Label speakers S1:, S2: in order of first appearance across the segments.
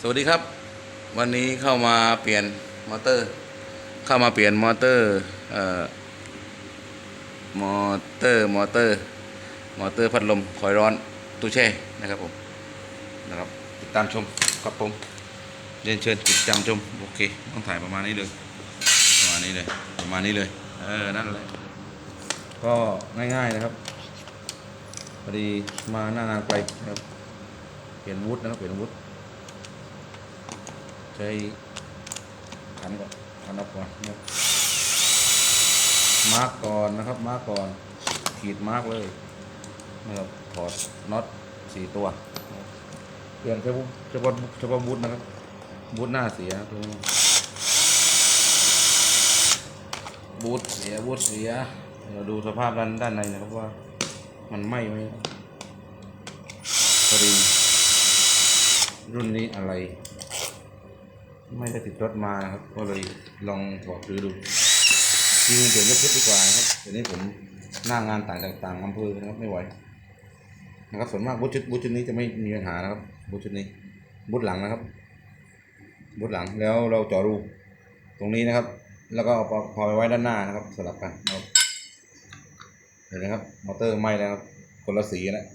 S1: สวัสดีครับ วันนี้เข้ามาเปลี่ยนมอเตอร์ เข้ามาเปลี่ยนมอเตอร์เอ่อมอเตอร์มอเตอร์มอเตอร์พัดลมคอยร้อนตู้แช่นะครับผมนะครับติดตามชมครับผมเรียนเชิญติดตามชมโอเคต้องถ่ายประมาณนี้เลยประมาณนี้เลยประมาณนี้เลยเออนั่นแหละก็ง่ายๆนะครับพอดีมาหน้างานไกลนะครับเปลี่ยนวุฒินะครับเปลี่ยนวุฒิ ใช้ขันก่อนขันออกก่อนนะมาร์กก่อนนะครับ มาร์กก่อน ขีดมาร์กเลยนะครับถอดน็อตสี่ตัวเปลี่ยนเฉพาะเฉพาะเฉพาะบูทนะครับบูทหน้าเสียตรงบูทเสียบูทเสียเราดูสภาพด้านด้านในนะครับว่า มันไหม้ไหมพอดีรุ่นนี้อะไร ไม่ได้ติดรถมาครับ ก็เลยลองถอดซื้อดูจริงเดี๋ยวยกชุดดีกว่าครับเดี๋ยวนี้ผมหน้างานต่างต่างอำเภอนะครับไม่ไหวนะครับส่วนมากบูธชุดบูธชุดนี้จะไม่มีปัญหานะครับบูธชุดนี้บูธหลังนะครับบูธหลังแล้วเราเจาะรูตรงนี้นะครับ แล้วก็เอาพอไปไว้ด้านหน้านะครับสลับกันครับเห็นไหมครับมอเตอร์ไหม้แล้วครับคนละสีนะ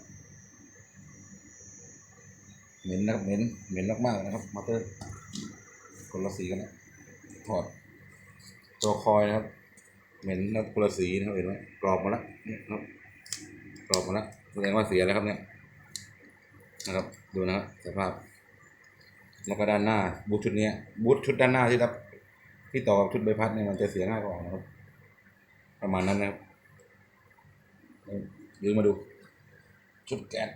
S1: เหม็นนะครับเหม็นเหม็นมากๆนะครับมอเตอร์ คนละสีกันนะถอดตัวคอยนะครับ เหม็นนะคนละสีนะครับเห็นไหมกรอบมาแล้วเนี่ยครับกรอบมาแล้วแสดงว่าเสียแล้วครับเนี่ยนะครับ ดูนะครับสภาพแล้วก็ด้านหน้าบูทชุดนี้บูทชุดด้านหน้าที่รับที่ต่อกับชุดใบพัดเนี่ยมันจะเสียง่ายกว่านะครับ ประมาณนั้นนะครับยืมมาดู ชุดแก๊ส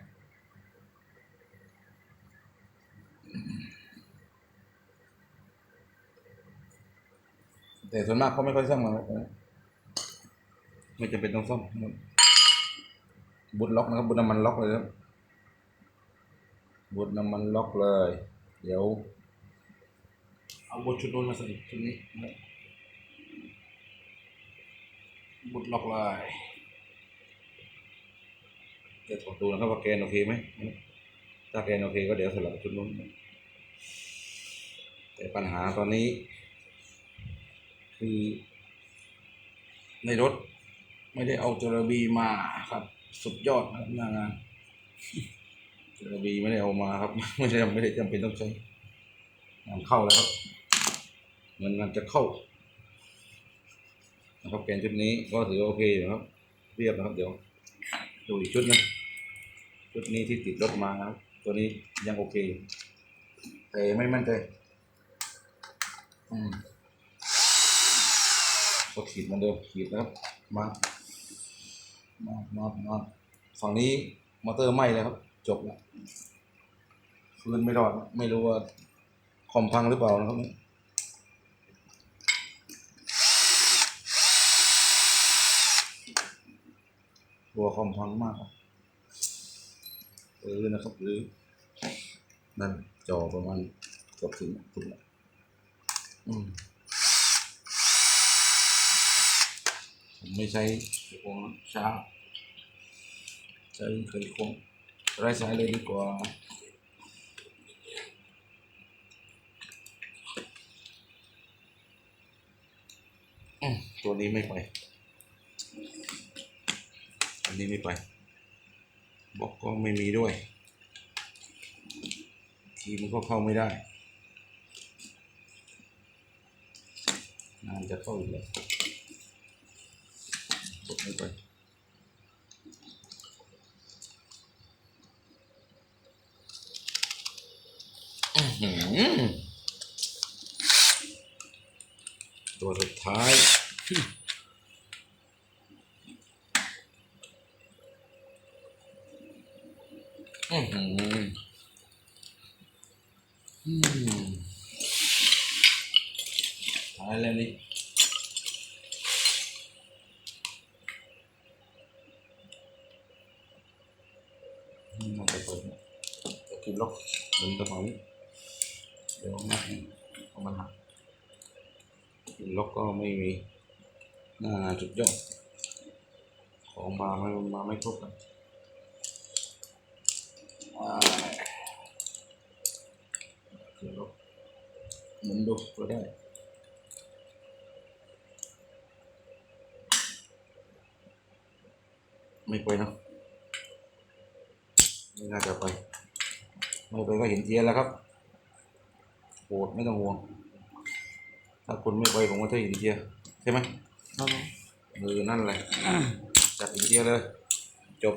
S1: แต่ส่วนมากเขาไม่ค่อยซ่อมกันครับไม่จำเป็นต้องซ่อมบุดล็อกนะครับบุดน้ำมันล็อกเลยครับบุดน้ำมันล็อกเลย เดี๋ยว เอาบุดชุดนู้นมาใส่ชุดนี้นะครับบุดล็อกเลยเดี๋ยวตรวจดูนะครับว่าแกนโอเคไหมถ้าแกนโอเคก็เดี๋ยวสลับชุดนู้นแต่ปัญหาตอนนี้ คือ ในรถไม่ได้เอาจระบีมาครับ สุดยอดนะครับหน้างานจระบีไม่ได้เอามาครับ ไม่ได้ไม่ได้จำเป็นต้องใช้งานเข้าแล้วครับเงินงานจะเข้านะครับเป็นชุดนี้ก็ถือโอเคอยู่นะครับ เรียบนะครับ เดี๋ยวดูอีกชุดหนึงชุดนี้ที่ติดรถมาครับ ตัวนี้ยังโอเค แต่ไม่มั่นใจอืม ก็ขีดเหมือนเดิมขีดนะครับมามามามาฝั่งนี้มอเตอร์ไหม้แล้วครับ จบแล้วฟื้นไม่รอด ไม่รู้ว่าคอมพังหรือเปล่านะครับเนี่ยตัวคอมพังมากครับเออนะครับหรือนั่นจอประมาณเกือบถึงถึงแล้วอืม ผมไม่ใช้ไขควงช้าใช้ไขควงไร้สายเลยดีกว่าตัวนี้ไม่ไป อันนี้ไม่ไปบล็อกก็ไม่มีด้วย ทีมันก็เข้าไม่ได้งานจะเข้าอีกแล้ว กดไม่ไปอื้อหือตัวสุดท้ายอือหือมตายแล้วนี่ มันจะเปิดเนี่ยจะกินล็อก บนกระเป๋านี้เดี๋ยวนัดเอามันหักกินล็อกก็ไม่มีหน้างานจุดยอดของมาไม่มาไม่ครบกันว้ายโอเคหมุนดูก็ได้ไม่ไปเนอะไม่น่าจะไป ไม่ไปก็เห็นเทียนแล้วครับโปรดไม่ต้องห่วง ถ้าคุณไม่ไปผมก็จะเห็นเทียนใช่ไหม
S2: ครับผม
S1: เออนั่นแหละจัดเห็นเทียนเลย จบ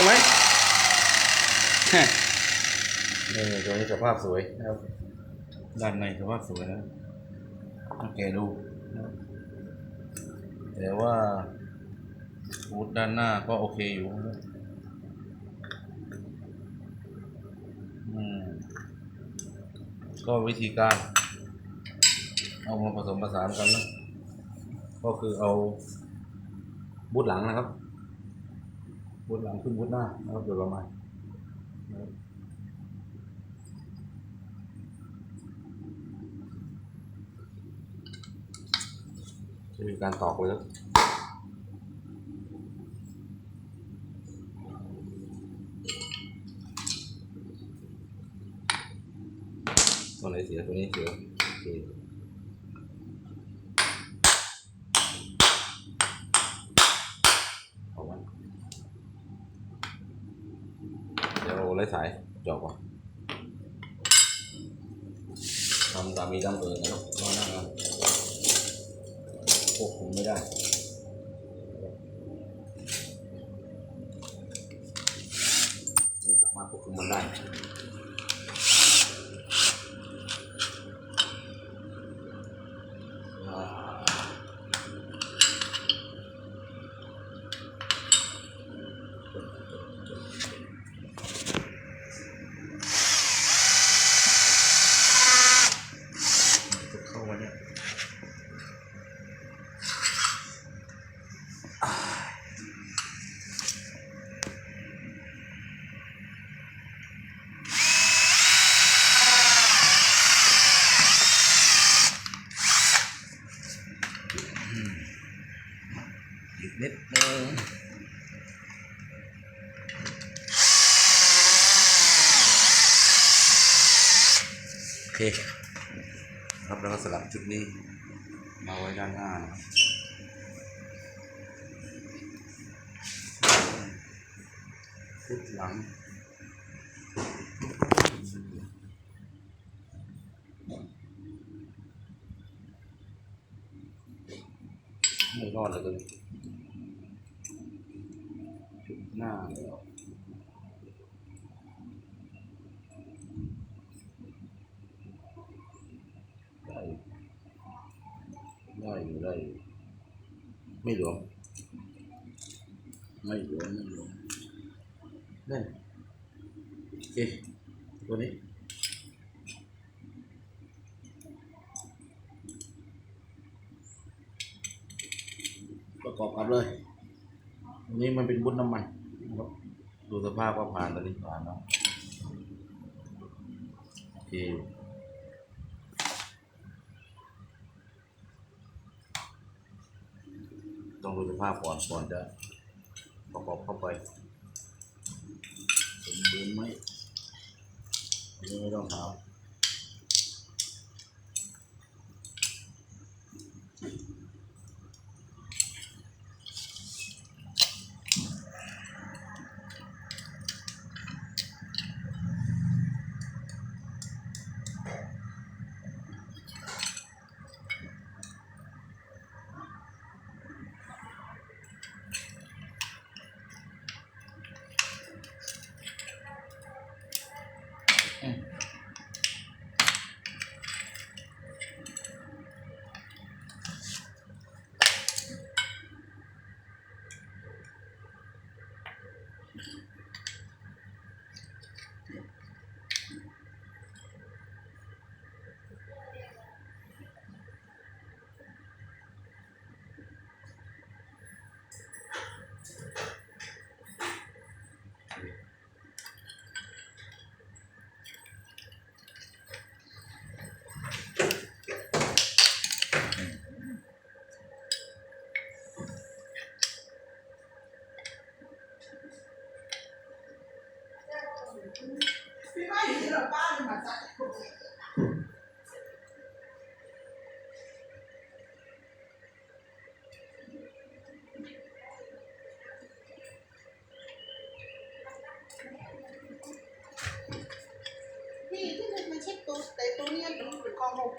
S1: ช่ไหมนี่ตรงนี้สภาพสวยนะครับด้านในสภาพสวยนะโอเคดูนะครับแต่ว่าบูธด้านหน้าก็โอเคอยู่นะครับอืมก็วิธีการ เอามาผสมผสานกันนะ ก็คือเอาบูธหลังนะครับ บูธหลังขึ้นบูธหน้านะครับโดยประมาจะมีการตอกเลยครับตัวไหนเสียตัวนี้เสียโอเคเอาไว้ เดี๋ยวเราไล่สายจอกก่ะทำตามมีตามเอิญนะครับเพราน้างานควบคุมไม่ได้ไม่สามารถควบคุมมันได้อ่าจะเข้ามาเนี่ยอ่า อีกนิดนึงโอเคครับแล้วก็สลับชุดนี้มาไว้ด้านหน้านะครับชุดหลังไม่รอดเลยตัวนี้ชุด หน้าได้ได้อยู่ได้อยู่ไม่หลวมไม่หลวมไม่หลวมนั่นโอเคตัวนี้ประกอบกันเลยอันนี้มันเป็นบุ้นน้ำมัน ดูสภาพว่าผ่านตอนนี้ผ่านแล้วโอเคต้องดูสภาพก่อนก่อนจะประกอบเข้าไปสมบูรณ์ไหมไม่ต้องถาม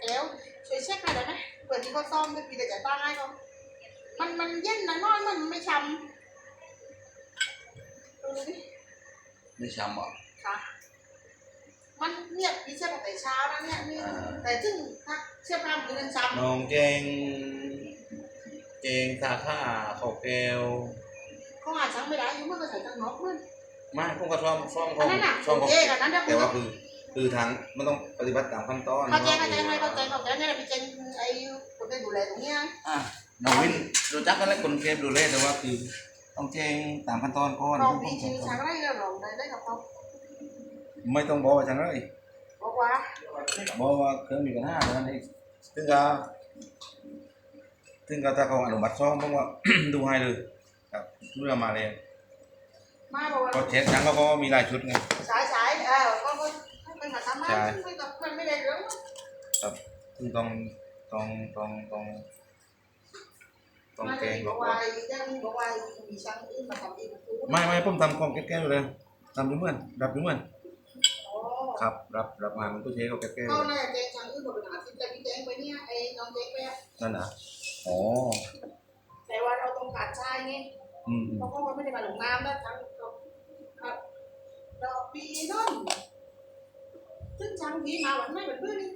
S2: kéo Rồi check hai đấy này Bởi vì con xong thì để giải toan không Mình mình dân là nói mình mới chầm. Mình chầm à? Hả? มได้ปีแต่จ่ายตังค์ให้เขามันมันเย็นนะน้อยมันไม่ช้ำดูดิ
S1: ไม่ช้ำอะ
S2: ค่ะมันเนี่ยพี่เช็คตั้งแต่เช้านะเนี่ยนี่
S1: อ่า
S2: แต่ถึงถ้าเช็คน้ำคือมันช้ำ
S1: น้องเจงเจงสาขาขอแก้ว
S2: เขาหาช้างไม่ได้อยู่เมื่อก็ใส่ทางนอกมัน
S1: ไม่พวกก็ซ่อมซ่อม
S2: อันนั้นน่ะ
S1: ซ่อม
S2: โอเคอันนั้นเดี๋ยว
S1: แต่ว่าคือ คือทางมันต้องปฏิบัติตามขั้นตอน
S2: เข้าใจเข้าใจเข้าใจเข้าใจเนี่ยพี่เจนไอ้คนได้ดูแลตรงเนี้ย
S1: อะน้องวินรู้จักกันแล้วคนเก็บดูแลแต่ว่าคือต้องแจ้งตามขั้นตอนก่อน
S2: เราพี่ชื่อช้างไรก็ลองได้ได้กับเขา
S1: ไม่ต้องบอกว่าจังเลย
S2: บอกว่า
S1: บอกว่าเครื่องมีปัญหาเท่านั้นเองถึงก็ถึงก็ถ้าเขาอนุมัติซ่อมผมว่า ดูให้เลยครับเมื่อมาเลย
S2: มาบอกว่า
S1: ก็เช็คทั้งก็เพราะว่ามีหลายชุดไง
S2: สายสายเออก็ก็ไม่มาทำมา
S1: ใช่
S2: ไม่กับมันไม่ได้เรื่อง
S1: ครับซึ่งต้องต้องต้องต้องต้อง
S2: มา
S1: แกง
S2: บ
S1: บอกอก
S2: ว่า
S1: ว่า
S2: ยังบอกว่ามีช้างอื่นมาทำอีกคือ
S1: ไม่ไม่ผมทำของแก้วๆเลยทำอยู่เหมือนรับอยู่เหมือน
S2: อ๋อ
S1: ครับ รับรับงานมันก็เช็คเขาแก้ว
S2: เขาเนี่ยแจ้งช้างอื่นบอกเป็นอาทิตย์แต่พี่แจ้งไปเนี่ยไอ้น้องแจ้งไป
S1: ๆนั่นนะอ๋อ
S2: แต่ว่าเราต้องการชายไง
S1: อืมอืม
S2: เพราะเขาไม่ได้มาลงน้ำแล้วช้างครับดอกปีนั่นซึ่งช้างผีมาวันไม่เหมือนเพื่อนนี่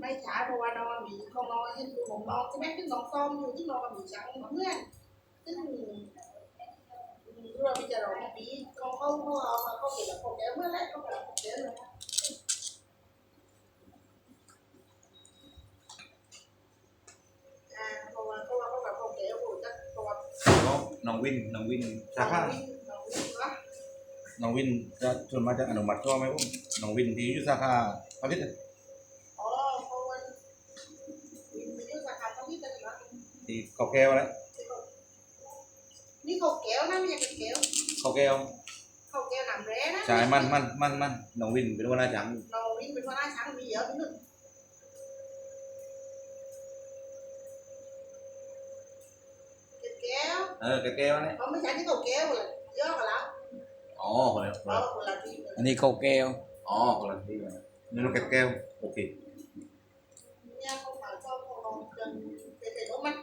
S2: ไม่ช้าเพราะว่าน้องมีของน้องยังอยู่ของน้องใช่ไหมซึ่งน้องซ้อมอยู่ที่น้องมีช้างเหมือนเพื่อนซึ่ง เราไปจะรอปีเขาเขาเขาเอามาเขาเก็บของแกเมื่อไรเขาเก็บของแกเลยอ่าเพราะว่าเพราะว่าเขาแบบของแกโอ้โหจะตัว
S1: ก็น้องวินน้องวินสาขา
S2: น้องวิ่งวะ
S1: น้องวินจะชวนมาจากอนุมัติก็ไหมผมน้องวินที่อยู่สาขาเขาที่
S2: อ๋อเพราะว่าวิ่งไปยุ่งสาขาเขาที่จะเหลือ
S1: ที่เขาแก้วแล้ว
S2: นี่เขาแก้วนะไม่ใช่เป็นแก้ว
S1: เขาแก้ว
S2: เขาแก้วหนำแร่นะ
S1: ใช่มันมันมันมันน้องวินเป็นหัวหน้าจัง
S2: เราวิ่งเป็นว่าหน้าช้างมีเยอะนิดนึงเก็บแก้ว
S1: เออแก้วเนี่ย
S2: เขาไม่ใช่ที่เขาแก้วเลยเยอะกว่าเรา
S1: อ๋อคนละคน
S2: เรา
S1: ละ
S2: คนละทีเลย
S3: อันนี้ข้าวแก้ว
S1: อ๋อคนละที่กันนี่เราแก้วโอเค
S2: เนี่ยเขาขายชอบของเราจนเป็นเด็กมัน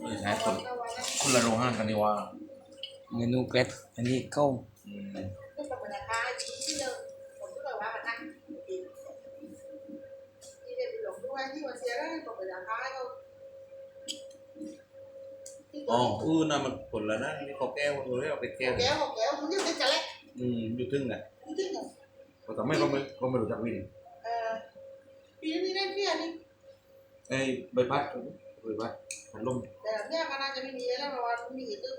S1: เออใช่ คนละโรงงานกันนี่ว่า
S3: เมนูเกล็ดอันนี้ข้า
S1: อืม
S2: ก็เป็นากาศที่เดิมผมก็เลยว่ามันแล้วยที่วันเสียได้ก็เป็นบรรยากาศเขา
S1: อ๋ออือน่ะมันคนละนะนี่เขาแก้วตัวนี้เอาไปแก้ว
S2: แก้วแก้วมันยังเป็นจะเล็ก
S1: อืมอยู่ทึ่งน่ะ
S2: จริงเหรอ
S1: เขาทำให้เขาไม่เขาไม่รู้จักวิน
S2: เออปีนี้ได้เพี้ยนี่
S1: ไอ้ใบพัด คือว่ามันล่ม
S2: แต่เนี่ยมันน่าจะไม่มีแล้วเพราะว่ามันมีตึ้ง